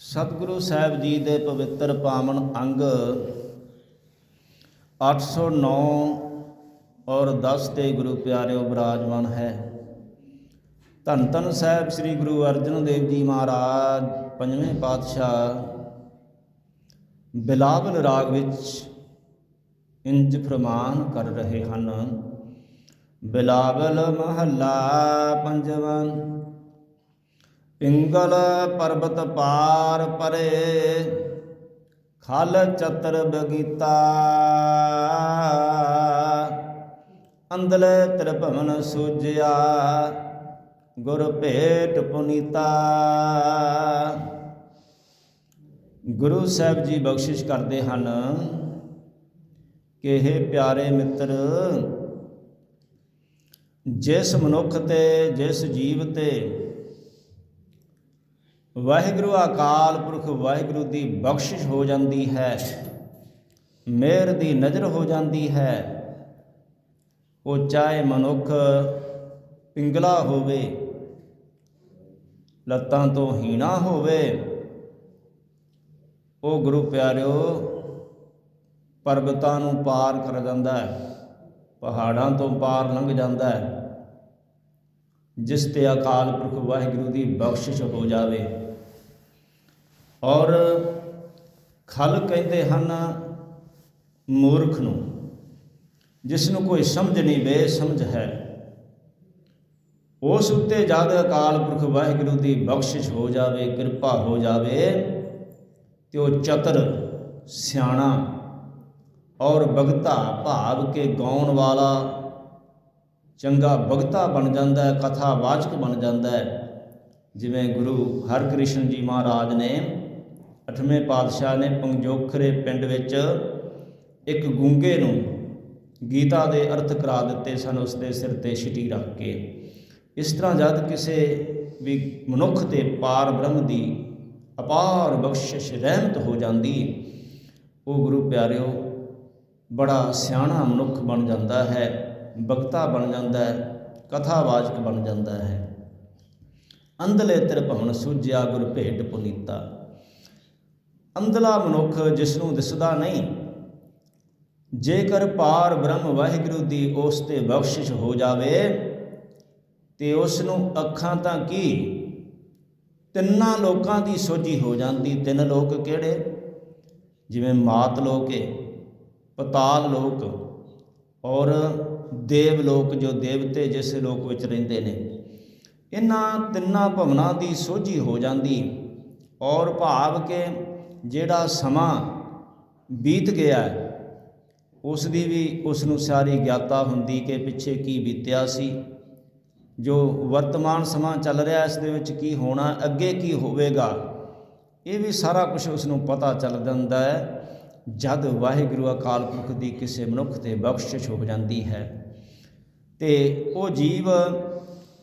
ਸਤਿਗੁਰੂ ਸਾਹਿਬ ਜੀ ਦੇ ਪਵਿੱਤਰ ਪਾਵਨ ਅੰਗ 809 ਔਰ 10 ਤੇ ਗੁਰੂ ਪਿਆਰਿਓ ਬਿਰਾਜਮਾਨ ਹੈ। ਧੰਨ ਧੰਨ ਸਾਹਿਬ ਸ੍ਰੀ ਗੁਰੂ ਅਰਜਨ ਦੇਵ ਜੀ ਮਹਾਰਾਜ, ਪੰਜਵੇਂ ਪਾਤਸ਼ਾਹ, ਬਿਲਾਵਲ ਰਾਗ ਵਿੱਚ ਇੰਜ ਫਰਮਾਨ ਕਰ ਰਹੇ ਹਨ, ਬਿਲਾਵਲ ਮਹੱਲਾ ਪੰਜਵਾਂ ਪਿੰਗਲ ਪਰਬਤ ਪਾਰ ਪਰੇ, ਖਲ ਚਤਰ ਬਗੀਤਾ। ਅੰਦਲੇ ਤ੍ਰਿਭਵਨ ਸੂਜਿਆ, ਗੁਰ ਭੇਟ ਪੁਨੀਤਾ। ਗੁਰੂ ਸਾਹਿਬ ਜੀ ਬਖਸ਼ਿਸ਼ ਕਰਦੇ ਹਨ ਕਿ ਇਹ ਪਿਆਰੇ ਮਿੱਤਰ, ਜਿਸ ਮਨੁੱਖ ਤੇ, ਜਿਸ ਜੀਵ ਤੇ ਵਾਹਿਗੁਰੂ ਅਕਾਲ ਪੁਰਖ ਵਾਹਿਗੁਰੂ ਦੀ ਬਖਸ਼ਿਸ਼ ਹੋ ਜਾਂਦੀ ਹੈ, ਮਿਹਰ ਦੀ ਨਜ਼ਰ ਹੋ ਜਾਂਦੀ ਹੈ। ਉਹ ਚਾਹੇ ਮਨੁੱਖ ਪਿੰਗਲਾ ਹੋਵੇ, ਲੱਤਾਂ ਤੋਂ ਹੀਣਾ ਹੋਵੇ, ਉਹ ਗੁਰੂ ਪਿਆਰਿਓ ਪਰਬਤਾਂ ਨੂੰ ਪਾਰ ਕਰ ਜਾਂਦਾ ਹੈ, ਪਹਾੜਾਂ ਤੋਂ ਪਾਰ ਲੰਘ ਜਾਂਦਾ ਹੈ, ਜਿਸ ਤੇ ਅਕਾਲ ਪੁਰਖ ਵਾਹਿਗੁਰੂ ਦੀ ਬਖਸ਼ਿਸ਼ ਹੋ ਜਾਵੇ। ਔਰ ਖਲ ਕਹਿੰਦੇ ਹਨ ਮੂਰਖ ਨੂੰ ਜਿਸ ਨੂੰ ਕੋਈ ਸਮਝ ਨਹੀਂ ਬੇ ਸਮਝ ਹੈ। ਉਸ ਉੱਤੇ ਜਦ ਅਕਾਲ ਪੁਰਖ ਵਾਹਿਗੁਰੂ ਦੀ ਬਖਸ਼ਿਸ਼ ਹੋ ਜਾਵੇ, ਕਿਰਪਾ ਹੋ ਜਾਵੇ, ਤੇ ਉਹ ਚਤਰ, ਸਿਆਣਾ ਔਰ ਬਗਤਾ ਭਾਵ ਕੇ ਗਾਉਣ ਵਾਲਾ ਚੰਗਾ ਬਗਤਾ ਬਣ ਜਾਂਦਾ ਹੈ, ਕਥਾ ਵਾਚਕ ਬਣ ਜਾਂਦਾ ਹੈ। ਜਿਵੇਂ ਗੁਰੂ ਹਰਕ੍ਰਿਸ਼ਨ ਜੀ ਮਹਾਰਾਜ ਨੇ ਅਠਵੇਂ ਪਾਤਸ਼ਾਹ ਨੇ ਪੰਜੋਖਰੇ ਪਿੰਡ ਵਿੱਚ ਇੱਕ ਗੂੰਗੇ ਨੂੰ ਗੀਤਾ ਦੇ ਅਰਥ ਕਰਾ ਦਿੱਤੇ ਸਨ, ਉਸ ਦੇ ਸਿਰ ਤੇ ਛਿਟੀ ਰੱਖ ਕੇ। ਇਸ ਤਰ੍ਹਾਂ ਜਦ ਕਿਸੇ ਵੀ ਮਨੁੱਖ ਤੇ ਪਾਰ ਬ੍ਰਹਮ ਦੀ ਅਪਾਰ ਬਖਸ਼ਿਸ਼ ਰਹਿਮਤ ਹੋ ਜਾਂਦੀ ਉਹ ਗੁਰੂ ਪਿਆਰਿਓ, ਬੜਾ ਸਿਆਣਾ ਮਨੁੱਖ ਬਣ ਜਾਂਦਾ ਹੈ ਬਗਤਾ ਬਣ ਜਾਂਦਾ ਹੈ, ਕਥਾਵਾਚਕ ਬਣ ਜਾਂਦਾ ਹੈ। ਅੰਧਲੇ ਤੇਰ ਭਵਨ ਸੂਝਿਆ ਗੁਰ ਭੇਟ ਪੁਨੀਤਾ। ਅੰਧਲਾ ਮਨੁੱਖ ਜਿਸ ਨੂੰ ਦਿਸਦਾ ਨਹੀਂ, ਜੇਕਰ ਪਾਰ ਬ੍ਰਹਮ ਵਾਹਿਗੁਰੂ ਦੀ ਉਸ ਤੇ ਬਖਸ਼ਿਸ਼ ਹੋ ਜਾਵੇ, ਤੇ ਉਸ ਨੂੰ ਅੱਖਾਂ ਤਾਂ ਕੀ? ਤਿੰਨਾਂ ਲੋਕਾਂ ਦੀ ਸੋਝੀ ਹੋ ਜਾਂਦੀ। ਤਿੰਨ ਲੋਕ ਕਿਹੜੇ? ਜਿਵੇਂ ਮਾਤ ਲੋਕ ਪਤਾਲ ਲੋਕ, ਔਰ ਦੇਵ ਲੋਕ ਜੋ ਦੇਵਤੇ ਜਿਸ ਲੋਕ ਵਿੱਚ ਰਹਿੰਦੇ ਨੇ। ਇਹਨਾਂ ਤਿੰਨਾਂ ਭਵਨਾਂ ਦੀ ਸੋਝੀ ਹੋ ਜਾਂਦੀ, ਔਰ ਭਾਵ ਕੇ ਜਿਹੜਾ ਸਮਾਂ ਬੀਤ ਗਿਆ ਉਸ ਦੀ ਵੀ ਉਸ ਨੂੰ ਸਾਰੀ ਗਿਆਤਾ ਹੁੰਦੀ ਕਿ ਪਿੱਛੇ ਕੀ ਬੀਤਿਆ ਸੀ, ਜੋ ਵਰਤਮਾਨ ਸਮਾਂ ਚੱਲ ਰਿਹਾ ਇਸ ਦੇ ਵਿੱਚ ਕੀ ਹੋਣਾ, ਅੱਗੇ ਕੀ ਹੋਵੇਗਾ, ਇਹ ਵੀ ਸਾਰਾ ਕੁਝ ਉਸ ਨੂੰ ਪਤਾ ਚੱਲ ਜਾਂਦਾ ਹੈ, ਜਦ ਵਾਹਿਗੁਰੂ ਅਕਾਲ ਪੁਰਖ ਦੀ ਕਿਸੇ ਮਨੁੱਖ ਤੇ ਬਖਸ਼ਿਸ਼ ਹੋ ਜਾਂਦੀ ਹੈ। ਤੇ ਉਹ ਜੀਵ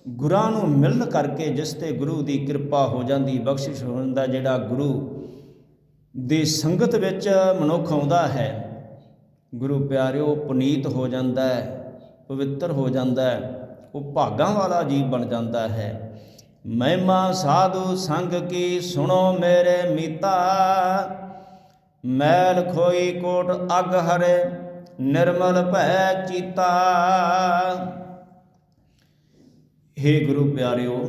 ਗੁਰਾਂ ਨੂੰ ਮਿਲਣ ਕਰਕੇ ਜਿਸ ਤੇ ਗੁਰੂ ਦੀ ਕਿਰਪਾ ਹੋ ਜਾਂਦੀ, ਬਖਸ਼ਿਸ਼ ਹੋ ਜਾਂਦਾ, ਜਿਹੜਾ ਗੁਰੂ ਦੀ ਸੰਗਤ ਵਿੱਚ ਮਨੁੱਖ ਆਉਂਦਾ ਹੈ। ਗੁਰੂ ਪਿਆਰਿਓ, ਪੁਨੀਤ ਹੋ ਜਾਂਦਾ ਹੈ, ਪਵਿੱਤਰ ਹੋ ਜਾਂਦਾ ਹੈ, ਉਹ ਭਾਗਾਂ ਵਾਲਾ ਜੀਵ ਬਣ ਜਾਂਦਾ ਹੈ। ਮਹਿਮਾ ਸਾਧੂ ਸੰਗ ਕੀ ਸੁਣੋ ਮੇਰੇ ਮੀਤਾ। ਮੈਲ ਖੋਈ ਕੋਟ ਅਗ ਹਰੇ, ਨਿਰਮਲ ਭੈ ਚੀਤਾ। हे ਗੁਰੂ ਪਿਆਰਿਓ,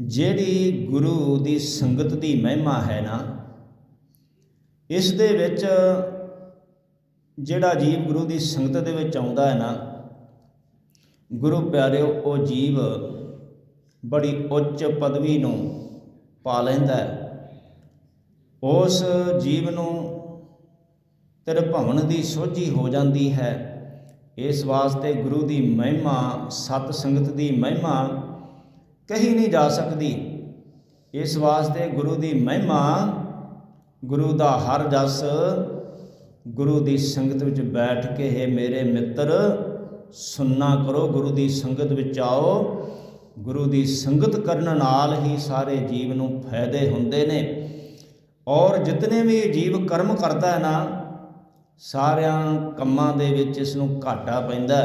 ਜਿਹੜੀ ਗੁਰੂ ਦੀ ਸੰਗਤ ਦੀ ਮਹਿਮਾ ਹੈ ਨਾ ਇਸ ਦੇ ਵਿੱਚ ਜਿਹੜਾ ਜੀਵ ਗੁਰੂ ਦੀ ਸੰਗਤ ਦੇ ਵਿੱਚ ਆਉਂਦਾ ਹੈ ਨਾ, ਗੁਰੂ ਪਿਆਰਿਓ, ਉਹ ਜੀਵ ਬੜੀ ਉੱਚ ਪਦਵੀ ਨੂੰ ਪਾ ਲੈਂਦਾ ਹੈ। ਉਸ ਜੀਵ ਨੂੰ ਤ੍ਰਿਭਵਨ ਦੀ ਸੋਝੀ ਹੋ ਜਾਂਦੀ ਹੈ। ਇਸ ਵਾਸਤੇ ਗੁਰੂ ਦੀ ਮਹਿਮਾ, ਸਤ ਸੰਗਤ ਦੀ ਮਹਿਮਾ ਕਹੀ ਨਹੀਂ ਜਾ ਸਕਦੀ। ਇਸ ਵਾਸਤੇ ਗੁਰੂ ਦੀ ਮਹਿਮਾ ਗੁਰੂ ਦਾ ਹਰ ਜਸ, ਗੁਰੂ ਦੀ ਸੰਗਤ ਵਿੱਚ ਬੈਠ ਕੇ ਹੈ ਮੇਰੇ ਮਿੱਤਰ, ਸੁਣਨਾ ਕਰੋ, ਗੁਰੂ ਦੀ ਸੰਗਤ ਵਿੱਚ ਆਓ। ਗੁਰੂ ਦੀ ਸੰਗਤ ਕਰਨ ਨਾਲ ਹੀ ਸਾਰੇ ਜੀਵ ਨੂੰ ਫਾਇਦੇ ਹੁੰਦੇ ਨੇ। ਔਰ ਜਿਤਨੇ ਵੀ ਜੀਵ ਕਰਮ ਕਰਦਾ ਹੈ ਨਾ, ਸਾਰਿਆਂ ਕੰਮਾਂ ਦੇ ਵਿੱਚ ਇਸ ਨੂੰ ਘਾਟਾ ਪੈਂਦਾ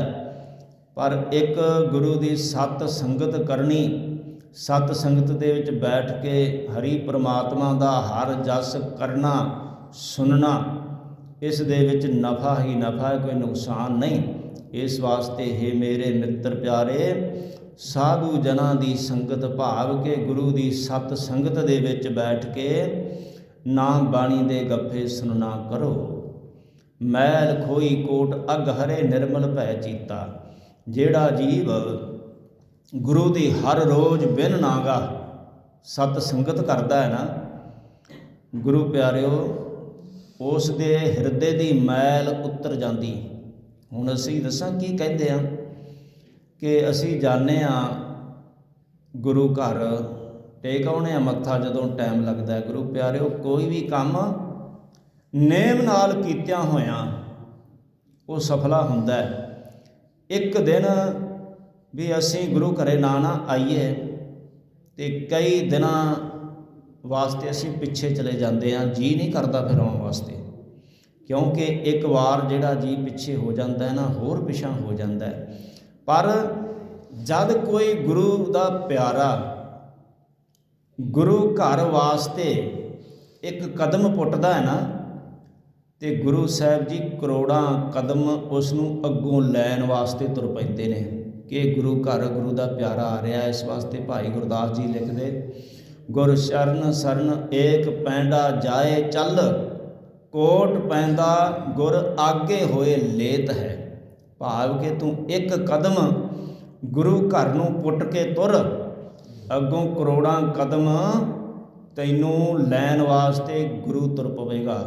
ਪਰ ਇੱਕ ਗੁਰੂ ਦੀ ਸਤ ਸੰਗਤ ਕਰਨੀ ਸਤ ਸੰਗਤ ਦੇ ਵਿੱਚ ਬੈਠ ਕੇ ਹਰੀ ਪ੍ਰਮਾਤਮਾ ਦਾ ਹਰ ਜਸ ਕਰਨਾ, ਸੁਣਨਾ, ਇਸ ਦੇ ਵਿੱਚ ਨਫਾ ਹੀ ਨਫਾ ਹੈ, ਕੋਈ ਨੁਕਸਾਨ ਨਹੀਂ। ਇਸ ਵਾਸਤੇ ਹੈ ਮੇਰੇ ਮਿੱਤਰ ਪਿਆਰੇ, ਸਾਧੂ ਜਨਾਂ ਦੀ ਸੰਗਤ ਭਾਵ ਕੇ ਗੁਰੂ ਦੀ ਸਤ ਸੰਗਤ ਦੇ ਵਿੱਚ ਬੈਠ ਕੇ ਨਾਮ ਬਾਣੀ ਦੇ ਗੱਫੇ ਸੁਣਨਾ ਕਰੋ। ਮੈਲ ਖੋਈ ਕੋਟ ਅਗ ਹਰੇ ਨਿਰਮਲ ਭੈ ਚੀਤਾ, ਜਿਹੜਾ ਜੀਵ ਗੁਰੂ ਦੀ ਹਰ ਰੋਜ਼ ਬਿਨ ਨਾਗਾ ਸਤ ਸੰਗਤ ਕਰਦਾ ਹੈ ਨਾ। ਗੁਰੂ ਪਿਆਰਿਓ, ਉਸ ਦੇ ਹਿਰਦੇ ਦੀ ਮੈਲ ਉਤਰ ਜਾਂਦੀ। ਹੁਣ ਅਸੀਂ ਦੱਸਾਂ ਕੀ ਕਹਿੰਦੇ ਆ ਕਿ ਅਸੀਂ ਜਾਣਦੇ ਆ ਗੁਰੂ ਘਰ ਟੇਕ ਆਉਣੇ ਆ ਮੱਥਾ ਜਦੋਂ ਟਾਈਮ ਲੱਗਦਾ ਗੁਰੂ ਪਿਆਰਿਓ, ਕੋਈ ਵੀ ਕੰਮ ਨੇਮ ਨਾਲ ਕੀਤਿਆਂ ਹੋਇਆਂ ਉਹ ਸਫਲਾ ਹੁੰਦਾ ਹੈ। ਇੱਕ ਦਿਨ ਵੀ ਅਸੀਂ ਗੁਰੂ ਘਰੇ ਨਾ ਨਾ ਆਈਏ ਤੇ ਕਈ ਦਿਨਾਂ ਵਾਸਤੇ ਅਸੀਂ ਪਿੱਛੇ ਚਲੇ ਜਾਂਦੇ ਹਾਂ, ਜੀ ਨਹੀਂ ਕਰਦਾ ਫਿਰ ਆਉਣ ਵਾਸਤੇ। ਕਿਉਂਕਿ ਇੱਕ ਵਾਰ ਜਿਹੜਾ ਜੀ ਪਿੱਛੇ ਹੋ ਜਾਂਦਾ ਹੈ ਨਾ, ਹੋਰ ਪਿਛਾਂ ਹੋ ਜਾਂਦਾ ਹੈ। ਪਰ ਜਦ ਕੋਈ ਗੁਰੂ ਦਾ ਪਿਆਰਾ ਗੁਰੂ ਘਰ ਵਾਸਤੇ ਇੱਕ ਕਦਮ ਪੁੱਟਦਾ ਹੈ ਨਾ, ਤੇ ਗੁਰੂ ਸਾਹਿਬ ਜੀ ਕਰੋੜਾਂ ਕਦਮ ਉਸ ਨੂੰ ਅੱਗੋਂ ਲੈਣ ਵਾਸਤੇ ਤੁਰ ਪੈਂਦੇ ਨੇ। ਕਿ ਗੁਰੂ ਘਰ ਗੁਰੂ ਦਾ ਪਿਆਰਾ ਆ ਰਿਹਾ ਇਸ ਵਾਸਤੇ ਭਾਈ ਗੁਰਦਾਸ ਜੀ ਲਿਖਦੇ, ਗੁਰ ਸ਼ਰਨ ਸਰਨ ਏਕ ਪੈਂਡਾ ਜਾਏ ਚੱਲ, ਕੋਟ ਪੈਂਦਾ ਗੁਰ ਆਗੇ ਹੋਏ ਲੇਤ ਹੈ। ਭਾਵ ਕਿ ਤੂੰ ਇੱਕ ਕਦਮ ਗੁਰੂ ਘਰ ਨੂੰ ਪੁੱਟ ਕੇ ਤੁਰ, ਅੱਗੋਂ ਕਰੋੜਾਂ ਕਦਮ ਤੈਨੂੰ ਲੈਣ ਵਾਸਤੇ ਗੁਰੂ ਤੁਰ ਪਵੇਗਾ।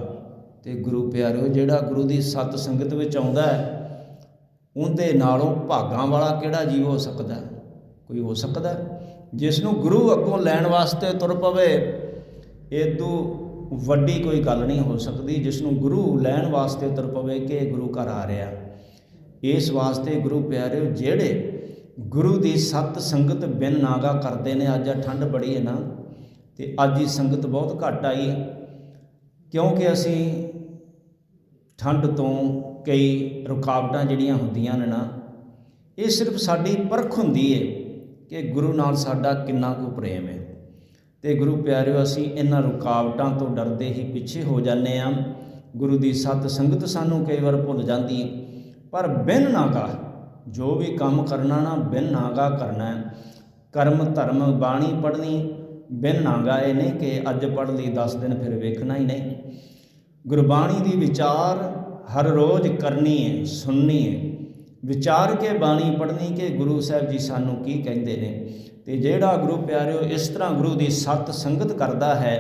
ਤੇ ਗੁਰੂ ਪਿਆਰਿਓ, ਜਿਹੜਾ ਗੁਰੂ ਦੀ ਸਤ ਸੰਗਤ ਵਿੱਚ ਆਉਂਦਾ ਹੈ ਉਹਦੇ ਨਾਲੋਂ ਭਾਗਾਂ ਵਾਲਾ ਕਿਹੜਾ ਜੀਵ ਹੋ ਸਕਦਾ? ਕੋਈ ਹੋ ਸਕਦਾ? ਜਿਸ ਨੂੰ ਗੁਰੂ ਅੱਗੋਂ ਲੈਣ ਵਾਸਤੇ ਤੁਰ ਪਵੇ ਇਦੋਂ ਵੱਡੀ ਕੋਈ ਗੱਲ ਨਹੀਂ ਹੋ ਸਕਦੀ। ਜਿਸ ਨੂੰ ਗੁਰੂ ਲੈਣ ਵਾਸਤੇ ਤੁਰ ਪਵੇ, ਕਿ ਗੁਰੂ ਘਰ ਆ ਰਿਹਾ? ਇਸ ਵਾਸਤੇ ਗੁਰੂ ਪਿਆਰਿਓ, ਜਿਹੜੇ ਗੁਰੂ ਦੀ ਸਤ ਸੰਗਤ ਬਿਨ ਨਾਗਾ ਕਰਦੇ ਨੇ, ਅੱਜ ਠੰਡ ਬੜੀ ਹੈ ਨਾ, ਤੇ ਅੱਜ ਦੀ ਸੰਗਤ ਬਹੁਤ ਘੱਟ ਆਈ। ਕਿਉਂਕਿ ਅਸੀਂ ਠੰਡ ਤੋਂ ਕਈ ਰੁਕਾਵਟਾਂ ਜਿਹੜੀਆਂ ਹੁੰਦੀਆਂ ਨੇ ਨਾ, ਇਹ ਸਿਰਫ ਸਾਡੀ ਪਰਖ ਹੁੰਦੀ ਏ ਕਿ ਗੁਰੂ ਨਾਲ ਸਾਡਾ ਕਿੰਨਾ ਕੁ ਪ੍ਰੇਮ ਹੈ ਤੇ ਗੁਰੂ ਪਿਆਰਿਓ, ਅਸੀਂ ਇਹਨਾਂ ਰੁਕਾਵਟਾਂ ਤੋਂ ਡਰਦੇ ਹੀ ਪਿੱਛੇ ਹੋ ਜਾਂਦੇ ਆ। ਗੁਰੂ ਦੀ ਸਤ ਸੰਗਤ ਸਾਨੂੰ ਕਈ ਵਾਰ ਭੁੱਲ ਜਾਂਦੀ ਹੈ ਪਰ ਬਿਨ ਨਾਗਾ, ਜੋ ਵੀ ਕੰਮ ਕਰਨਾ ਨਾ, ਬਿਨ ਨਾਗਾ ਕਰਨਾ ਹੈ ਕਰਮ, ਧਰਮ, ਬਾਣੀ ਪੜ੍ਹਨੀ, ਬਿਨ ਨਾਗਾ, ਇਹ ਨਹੀਂ ਕਿ ਅੱਜ ਪੜ੍ਹ ਲਈ 10 ਦਿਨ ਫਿਰ ਵੇਖਣਾ ਹੀ ਨਹੀਂ। ਗੁਰਬਾਣੀ ਦੀ ਵਿਚਾਰ ਹਰ ਰੋਜ਼ ਕਰਨੀ ਹੈ ਸੁਣਨੀ ਹੈ ਵਿਚਾਰ ਕੇ ਬਾਣੀ ਪੜ੍ਹਨੀ ਕਿ ਗੁਰੂ ਸਾਹਿਬ ਜੀ ਸਾਨੂੰ ਕੀ ਕਹਿੰਦੇ ਨੇ? ਤੇ ਜਿਹੜਾ ਗੁਰੂ ਪਿਆਰਿਓ ਇਸ ਤਰ੍ਹਾਂ ਗੁਰੂ ਦੀ ਸਤ ਸੰਗਤ ਕਰਦਾ ਹੈ,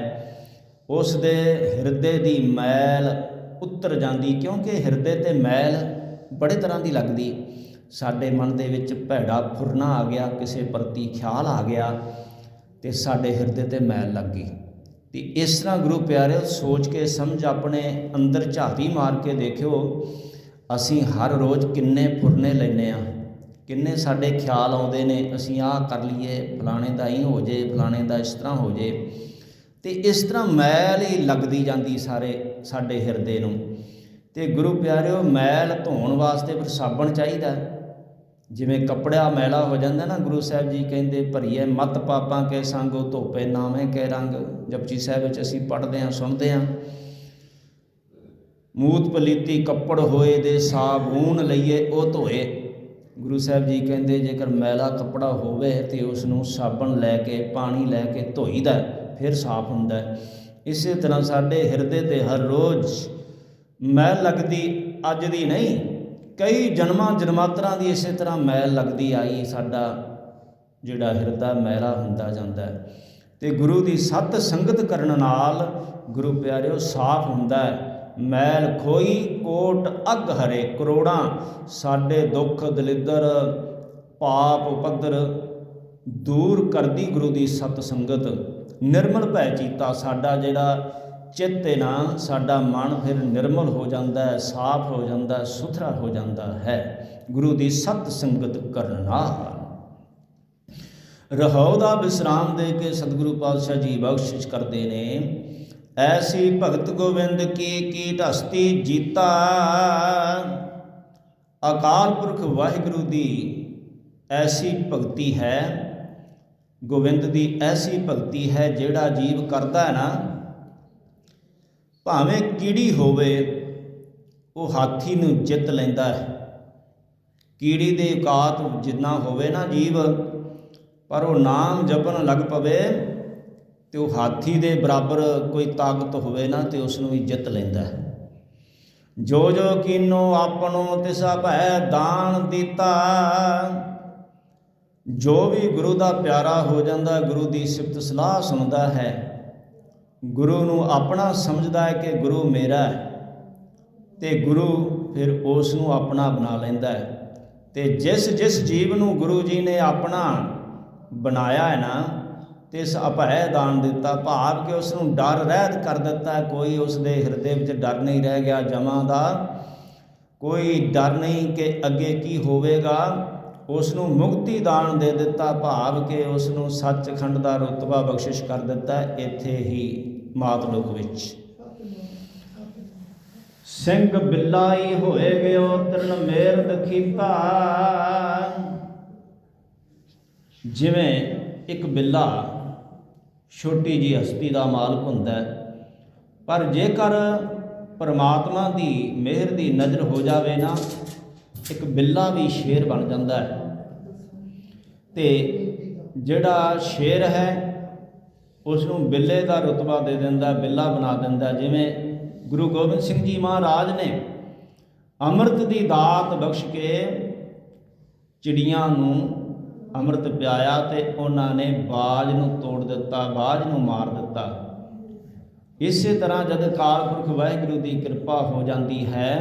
ਉਸ ਦੇ ਹਿਰਦੇ ਦੀ ਮੈਲ ਉੱਤਰ ਜਾਂਦੀ, ਕਿਉਂਕਿ ਹਿਰਦੇ ਤੇ ਮੈਲ ਬੜੇ ਤਰ੍ਹਾਂ ਦੀ ਲੱਗਦੀ। ਸਾਡੇ ਮਨ ਦੇ ਵਿੱਚ ਭੈੜਾ ਫੁਰਨਾ ਆ ਗਿਆ, ਕਿਸੇ ਪ੍ਰਤੀ ਖਿਆਲ ਆ ਗਿਆ ਤੇ ਸਾਡੇ ਹਿਰਦੇ ਤੇ ਮੈਲ ਲੱਗ ਗਈ। ਤੇ ਇਸ ਤਰ੍ਹਾਂ ਗੁਰੂ ਪਿਆਰਿਓ, ਸੋਚ ਕੇ, ਸਮਝ ਆਪਣੇ ਅੰਦਰ ਝਾਤੀ ਮਾਰ ਕੇ ਦੇਖਿਓ, ਅਸੀਂ ਹਰ ਰੋਜ਼ ਕਿੰਨੇ ਫੁਰਨੇ ਲੈਨੇ ਆ ਕਿੰਨੇ ਸਾਡੇ ਖਿਆਲ ਆਉਂਦੇ ਨੇ, ਅਸੀਂ ਆਹ ਕਰ ਲਈਏ, ਫਲਾਣੇ ਦਾ ਹੀ ਹੋ ਜੇ, ਫਲਾਣੇ ਦਾ ਇਸ ਤਰ੍ਹਾਂ ਹੋ ਜੇ। ਤੇ ਇਸ ਤਰ੍ਹਾਂ ਮੈਲ ਹੀ ਲੱਗਦੀ ਜਾਂਦੀ ਸਾਰੇ ਸਾਡੇ ਹਿਰਦੇ ਨੂੰ। ਤੇ ਗੁਰੂ ਪਿਆਰਿਓ, ਮੈਲ ਧੋਣ ਵਾਸਤੇ ਫਿਰ ਸਾਬਣ ਚਾਹੀਦਾ। ਜਿਵੇਂ ਕੱਪੜਾ ਮੈਲਾ ਹੋ ਜਾਂਦਾ ਨਾ, ਗੁਰੂ ਸਾਹਿਬ ਜੀ ਕਹਿੰਦੇ ਭਰੀਏ ਮਤ ਪਾਪਾਂ ਕੇ ਸੰਗੋ, ਧੋਪੇ ਨਾਵੇਂ ਕੇ ਰੰਗ। ਜਪਜੀ ਸਾਹਿਬ ਵਿੱਚ ਅਸੀਂ ਪੜ੍ਹਦੇ ਹਾਂ, ਸੁਣਦੇ ਹਾਂ। ਮੂਤ ਪਲੀਤੀ ਕੱਪੜ ਹੋਏ ਦੇ ਸਾਬੂਨ ਲਈਏ, ਉਹ ਧੋਏ। ਗੁਰੂ ਸਾਹਿਬ ਜੀ ਕਹਿੰਦੇ, ਜੇਕਰ ਮੈਲਾ ਕੱਪੜਾ ਹੋਵੇ ਤੇ ਉਸ ਨੂੰ ਸਾਬਣ ਲੈ ਕੇ, ਪਾਣੀ ਲੈ ਕੇ ਧੋਈਦਾ ਫਿਰ ਸਾਫ਼ ਹੁੰਦਾ ਇਸੇ ਤਰ੍ਹਾਂ ਸਾਡੇ ਹਿਰਦੇ ਤੇ ਹਰ ਰੋਜ਼ ਮੈਲ ਲੱਗਦੀ ਅੱਜ ਦੀ ਨਹੀਂ ਕਈ ਜਨਮਾਂ ਜਨਮਾਤਰਾਂ ਦੀ ਇਸੇ ਤਰ੍ਹਾਂ ਮੈਲ ਲੱਗਦੀ ਆਈ ਸਾਡਾ ਜਿਹੜਾ ਹਿਰਦਾ ਮੈਲਾ ਹੁੰਦਾ ਜਾਂਦਾ ਹੈ। ਤੇ ਗੁਰੂ ਦੀ ਸਤ ਸੰਗਤ ਕਰਨ ਨਾਲ ਗੁਰੂ ਪਿਆਰਿਓ ਸਾਫ਼ ਹੁੰਦਾ ਹੈ। ਮੈਲ ਖੋਈ ਕੋਟ ਅਗ ਹਰੇ ਕਰੋੜਾਂ, ਸਾਡੇ ਦੁੱਖ ਦਲਿੱਦਰ ਪਾਪ ਪੱਧਰ ਦੂਰ ਕਰਦੀ ਗੁਰੂ ਦੀ ਸਤ ਸੰਗਤ। ਨਿਰਮਲ ਭੈ ਚੀਤਾ ਸਾਡਾ ਜਿਹੜਾ ਚਿੱਤ ਹੈ ਨਾ ਸਾਡਾ ਮਨ ਫਿਰ ਨਿਰਮਲ ਹੋ ਜਾਂਦਾ ਹੈ, ਸਾਫ਼ ਹੋ ਜਾਂਦਾ ਹੈ, ਸੁਥਰਾ ਹੋ ਜਾਂਦਾ ਹੈ। ਗੁਰੂ ਦੀ ਸਤ ਸੰਗਤ ਕਰਨਾ ਨਾਲ ਰਹਾਉ ਦਾ ਵਿਸਰਾਮ ਦੇ ਕੇ ਸਤਿਗੁਰੂ ਪਾਤਸ਼ਾਹ ਜੀ ਬਖਸ਼ਿਸ਼ ਕਰਦੇ ਨੇ, ਐਸੀ ਭਗਤ ਗੋਬਿੰਦ ਕੀ ਕੀਟ ਹਸਤੀ ਜੀਤਾ। ਅਕਾਲ ਪੁਰਖ ਵਾਹਿਗੁਰੂ ਦੀ ਐਸੀ ਭਗਤੀ ਹੈ, ਗੋਬਿੰਦ ਦੀ ਐਸੀ ਭਗਤੀ ਹੈ ਜਿਹੜਾ ਜੀਵ ਕਰਦਾ ਹੈ ਨਾ ਭਾਵੇਂ ਕੀੜੀ ਹੋਵੇ, ਉਹ ਹਾਥੀ ਨੂੰ ਜਿੱਤ ਲੈਂਦਾ ਹੈ। ਕੀੜੀ ਦੇ ਔਕਾਤ ਜਿੰਨਾ ਹੋਵੇ ਨਾ ਜੀਵ, ਪਰ ਉਹ ਨਾਮ ਜਪਣ ਲੱਗ ਪਵੇ ਤੇ ਉਹ ਹਾਥੀ ਦੇ ਬਰਾਬਰ ਕੋਈ ਤਾਕਤ ਹੋਵੇ ਨਾ ਤੇ ਉਸ ਨੂੰ ਵੀ ਜਿੱਤ ਲੈਂਦਾ ਹੈ। ਜੋ ਜੋ ਕੀਨੋ ਆਪਣੋ ਤਿਸਾ ਭੈ ਦਾਨ ਦਿੱਤਾ, ਜੋ ਵੀ ਗੁਰੂ ਦਾ ਪਿਆਰਾ ਹੋ ਜਾਂਦਾ, ਗੁਰੂ ਦੀ ਸਿਫਤ ਸਲਾਹ ਸੁਣਦਾ ਹੈ। ਗੁਰੂ ਨੂੰ ਆਪਣਾ ਸਮਝਦਾ ਹੈ ਕਿ ਗੁਰੂ ਮੇਰਾ ਹੈ ਤੇ ਗੁਰੂ ਫਿਰ ਉਸ ਨੂੰ ਆਪਣਾ ਬਣਾ ਲੈਂਦਾ ਹੈ। ਤੇ ਜਿਸ ਜਿਸ ਜੀਵ ਨੂੰ ਗੁਰੂ ਜੀ ਨੇ ਆਪਣਾ ਬਣਾਇਆ ਹੈ ਨਾ ਤੇ ਇਸ ਅਭੈ ਦਾਨ ਦਿੱਤਾ, ਭਾਵ ਕਿ ਉਸ ਨੂੰ ਡਰ ਰਹਿਤ ਕਰ ਦਿੱਤਾ ਕੋਈ ਉਸ ਦੇ ਹਿਰਦੇ ਵਿੱਚ ਡਰ ਨਹੀਂ ਰਹਿ ਗਿਆ, ਜਮਾਂ ਦਾ ਕੋਈ ਡਰ ਨਹੀਂ ਕਿ ਅੱਗੇ ਕੀ ਹੋਵੇਗਾ, ਉਸ ਨੂੰ ਮੁਕਤੀ ਦਾਨ ਦੇ ਦਿੱਤਾ, ਭਾਵ ਕਿ ਉਸ ਨੂੰ ਸੱਚਖੰਡ ਦਾ ਰਤਬਾ ਬਖਸ਼ਿਸ਼ ਕਰ ਦਿੱਤਾ, ਇੱਥੇ ਹੀ ਮਾਤ ਲੋਕ ਵਿੱਚ। ਸਿੰਘ ਬਿੱਲਾਈ ਹੋਏ ਗਿਓ, ਤਰਨ ਮੇਰ ਦਖੀਤਾ ਜਿਵੇਂ ਇੱਕ ਬਿੱਲਾ ਛੋਟੀ ਜੀ ਹਸਤੀ ਦਾ ਮਾਲਕ ਹੁੰਦਾ ਪਰ ਜੇਕਰ ਪਰਮਾਤਮਾ ਦੀ ਮਿਹਰ ਦੀ ਨਜ਼ਰ ਹੋ ਜਾਵੇ ਨਾ, ਇੱਕ ਬਿੱਲਾ ਵੀ ਸ਼ੇਰ ਬਣ ਜਾਂਦਾ ਹੈ। ਤੇ ਜਿਹੜਾ ਸ਼ੇਰ ਹੈ ਉਸ ਨੂੰ ਬਿੱਲੇ ਦਾ ਰਤਬਾ ਦੇ ਦਿੰਦਾ, ਬਿੱਲਾ ਬਣਾ ਦਿੰਦਾ, ਜਿਵੇਂ ਗੁਰੂ ਗੋਬਿੰਦ ਸਿੰਘ ਜੀ ਮਹਾਰਾਜ ਨੇ ਅੰਮ੍ਰਿਤ ਦੀ ਦਾਤ ਬਖਸ਼ ਕੇ ਚਿੜੀਆਂ ਨੂੰ ਅੰਮ੍ਰਿਤ ਪਿਆਇਆ ਤੇ ਉਹਨਾਂ ਨੇ ਬਾਜ ਨੂੰ ਤੋੜ ਦਿੱਤਾ, ਬਾਜ ਨੂੰ ਮਾਰ ਦਿੱਤਾ। ਇਸੇ ਤਰ੍ਹਾਂ ਜਦ ਕਾਲ ਪੁਰਖ ਵਾਹਿਗੁਰੂ ਦੀ ਕਿਰਪਾ ਹੋ ਜਾਂਦੀ ਹੈ,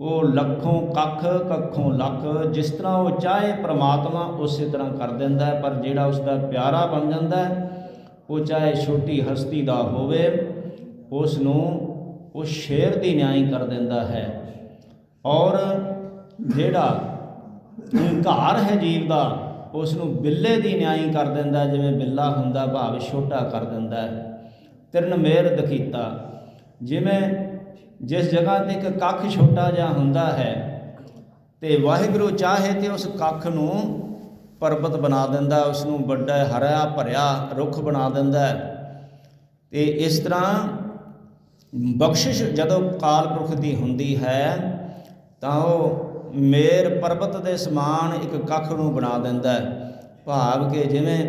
ਉਹ ਲੱਖੋਂ ਕੱਖ, ਕੱਖੋਂ ਲੱਖ, ਜਿਸ ਤਰ੍ਹਾਂ ਉਹ ਚਾਹੇ ਪ੍ਰਮਾਤਮਾ ਉਸੇ ਤਰ੍ਹਾਂ ਕਰ ਦਿੰਦਾ ਪਰ ਜਿਹੜਾ ਉਸ ਦਾ ਪਿਆਰਾ ਬਣ ਜਾਂਦਾ ਹੈ ਉਹ ਚਾਹੇ ਛੋਟੀ ਹਸਤੀ ਦਾ ਹੋਵੇ ਉਸ ਨੂੰ ਉਹ ਸ਼ੇਰ ਦੀ ਨਿਆਈ ਕਰ ਦਿੰਦਾ ਹੈ। ਔਰ ਜਿਹੜਾ ਹੰਕਾਰ ਹੈ ਜੀਵ ਦਾ ਉਸ ਨੂੰ ਬਿੱਲੇ ਦੀ ਨਿਆਈ ਕਰ ਦਿੰਦਾ ਜਿਵੇਂ ਬਿੱਲਾ ਹੁੰਦਾ, ਭਾਵ ਛੋਟਾ ਕਰ ਦਿੰਦਾ ਹੈ। ਤਿਰਨ ਮੇਰ ਦਖੀਤਾ ਜਿਵੇਂ ਜਿਸ ਜਗ੍ਹਾ ਤੇ ਇੱਕ ਕੱਖ ਛੋਟਾ ਜਿਹਾ ਹੁੰਦਾ ਹੈ, ਤੇ ਵਾਹਿਗੁਰੂ ਚਾਹੇ ਤੇ ਉਸ ਕੱਖ ਨੂੰ ਪਰਬਤ ਬਣਾ ਦਿੰਦਾ ਉਸ ਨੂੰ ਵੱਡਾ ਹਰਿਆ ਭਰਿਆ ਰੁੱਖ ਬਣਾ ਦਿੰਦਾ ਤੇ ਇਸ ਤਰ੍ਹਾਂ ਬਖਸ਼ਿਸ਼ ਜਦੋਂ ਕਾਲ ਪੁਰਖ ਦੀ ਹੁੰਦੀ ਹੈ, ਤਾਂ ਉਹ ਮੇਰ ਪਰਬਤ ਦੇ ਸਮਾਨ ਇੱਕ ਕੱਖ ਨੂੰ ਬਣਾ ਦਿੰਦਾ ਹੈ। ਭਾਵ ਕਿ ਜਿਵੇਂ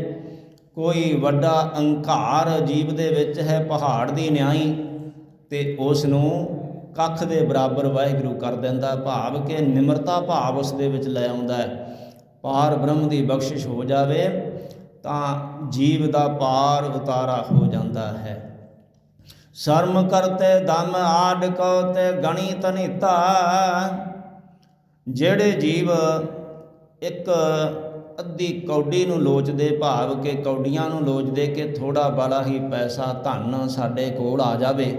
ਕੋਈ ਵੱਡਾ ਅਹੰਕਾਰ ਜੀਵ ਦੇ ਵਿੱਚ ਹੈ, ਪਹਾੜ ਦੀ ਨਿਆਈ, ਤੇ ਉਸ ਨੂੰ ਕੱਖ ਦੇ ਬਰਾਬਰ ਵਾਹਿਗੁਰੂ ਕਰ ਦਿੰਦਾ ਭਾਵ ਕਿ ਨਿਮਰਤਾ ਭਾਵ ਉਸ ਦੇ ਵਿੱਚ ਲੈ ਆਉਂਦਾ ਹੈ। ਪਾਰ ਬ੍ਰਹਮ ਦੀ ਬਖਸ਼ਿਸ਼ ਹੋ ਜਾਵੇ, ਤਾਂ ਜੀਵ ਦਾ ਪਾਰ ਉਤਾਰਾ ਹੋ ਜਾਂਦਾ ਹੈ। ਸ਼ਰਮ ਕਰਤੇ ਦਮ ਆਡ ਕੋ ਤੇ ਗਣੀ ਤਨੀਤਾ ਜਿਹੜੇ ਜੀਵ ਇੱਕ ਅੱਧੀ ਕੌਡੀ ਨੂੰ ਲੋਚਦੇ ਭਾਵ ਕਿ ਕੌਡੀਆਂ ਨੂੰ ਲੋਚਦੇ ਕਿ ਥੋੜਾ ਬਾਲਾ ਹੀ ਪੈਸਾ ਧਨ ਸਾਡੇ ਕੋਲ ਆ ਜਾਵੇ।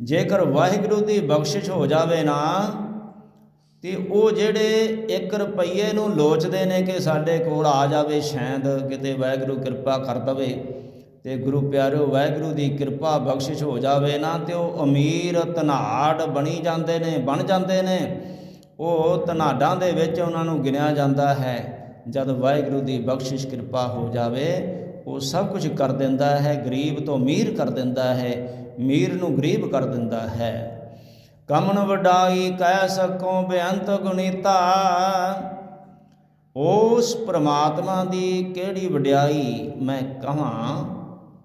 ਜੇਕਰ ਵਾਹਿਗੁਰੂ ਦੀ ਬਖਸ਼ਿਸ਼ ਹੋ ਜਾਵੇ ਨਾ ਤੇ ਉਹ ਜਿਹੜੇ 1 ਰੁਪਈਏ ਨੂੰ ਲੋਚਦੇ ਨੇ ਕਿ ਸਾਡੇ ਕੋਲ ਆ ਜਾਵੇ ਸ਼ਾਇਦ ਕਿਤੇ ਵਾਹਿਗੁਰੂ ਕਿਰਪਾ ਕਰ ਦਵੇ ਤੇ ਗੁਰੂ ਪਿਆਰਿਓ, ਵਾਹਿਗੁਰੂ ਦੀ ਕਿਰਪਾ ਬਖਸ਼ਿਸ਼ ਹੋ ਜਾਵੇ ਨਾ, ਤੇ ਉਹ ਅਮੀਰ ਧਨਾੜ ਬਣੀ ਜਾਂਦੇ ਨੇ, ਬਣ ਜਾਂਦੇ ਨੇ। ਉਹ ਧਨਾਡਾਂ ਦੇ ਵਿੱਚ ਉਹਨਾਂ ਨੂੰ ਗਿਣਿਆ ਜਾਂਦਾ ਹੈ। ਜਦ ਵਾਹਿਗੁਰੂ ਦੀ ਬਖਸ਼ਿਸ਼ ਕਿਰਪਾ ਹੋ ਜਾਵੇ, ਉਹ ਸਭ ਕੁਝ ਕਰ ਦਿੰਦਾ ਹੈ, ਗਰੀਬ ਤੋਂ ਅਮੀਰ ਕਰ ਦਿੰਦਾ ਹੈ, ਅਮੀਰ ਨੂੰ ਗਰੀਬ ਕਰ ਦਿੰਦਾ ਹੈ। ਕਮਨ ਵਡਾਈ ਕਹਿ ਸਕੋ ਬੇਅੰਤ ਗੁਣੀਤਾ ਉਸ ਪ੍ਰਮਾਤਮਾ ਦੀ ਕਿਹੜੀ ਵਡਿਆਈ ਮੈਂ ਕਹਾਂ,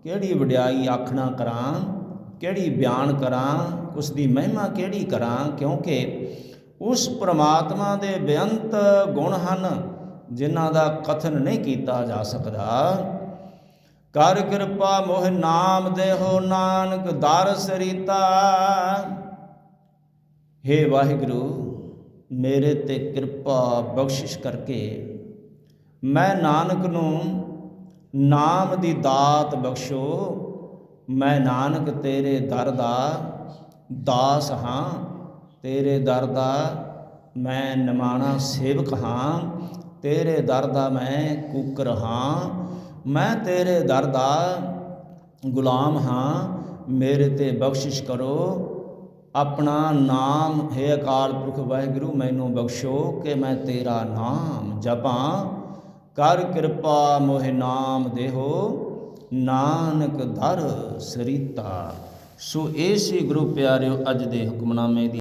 ਕਿਹੜੀ ਵਡਿਆਈ ਆਖਣਾ ਕਰਾਂ, ਕਿਹੜੀ ਬਿਆਨ ਕਰਾਂ ਉਸ ਦੀ ਮਹਿਮਾ ਕਿਹੜੀ ਕਰਾਂ, ਕਿਉਂਕਿ ਉਸ ਪ੍ਰਮਾਤਮਾ ਦੇ ਬੇਅੰਤ ਗੁਣ ਹਨ, ਜਿਨ੍ਹਾਂ ਦਾ ਕਥਨ ਨਹੀਂ ਕੀਤਾ ਜਾ ਸਕਦਾ। ਕਰ ਕਿਰਪਾ ਮੋਹ ਨਾਮ ਦੇਹੋ ਨਾਨਕ ਦਾਰਸ ਸਰੀਤਾ। ਹੇ ਵਾਹਿਗੁਰੂ, ਮੇਰੇ ਤੇ ਕਿਰਪਾ ਬਖਸ਼ਿਸ਼ ਕਰਕੇ ਮੈਂ ਨਾਨਕ ਨੂੰ ਨਾਮ ਦੀ ਦਾਤ ਬਖਸ਼ੋ, ਮੈਂ ਨਾਨਕ ਤੇਰੇ ਦਰ ਦਾ ਦਾਸ ਹਾਂ, ਤੇਰੇ ਦਰ ਦਾ ਮੈਂ ਨਿਮਾਣਾ ਸੇਵਕ ਹਾਂ, ਤੇਰੇ ਦਰ ਦਾ ਮੈਂ ਕੂਕਰ ਹਾਂ, ਮੈਂ ਤੇਰੇ ਦਰ ਦਾ ਗੁਲਾਮ ਹਾਂ, ਮੇਰੇ ਤੇ ਬਖਸ਼ਿਸ਼ ਕਰੋ ਆਪਣਾ ਨਾਮ, ਹੈ ਅਕਾਲ ਪੁਰਖ ਵਾਹਿਗੁਰੂ, ਮੈਨੂੰ ਬਖਸ਼ੋ ਕਿ ਮੈਂ ਤੇਰਾ ਨਾਮ ਜਪਾਂ। ਕਰ ਕਿਰਪਾ ਮੋਹਿ ਨਾਮ ਦੇਹੋ, ਨਾਨਕ ਦਰ ਸਰੀਤਾ। ਸੋ ਇਹ ਸੀ ਗੁਰੂ ਪਿਆਰਿਓ, ਅੱਜ ਦੇ ਹੁਕਮਨਾਮੇ ਦੀ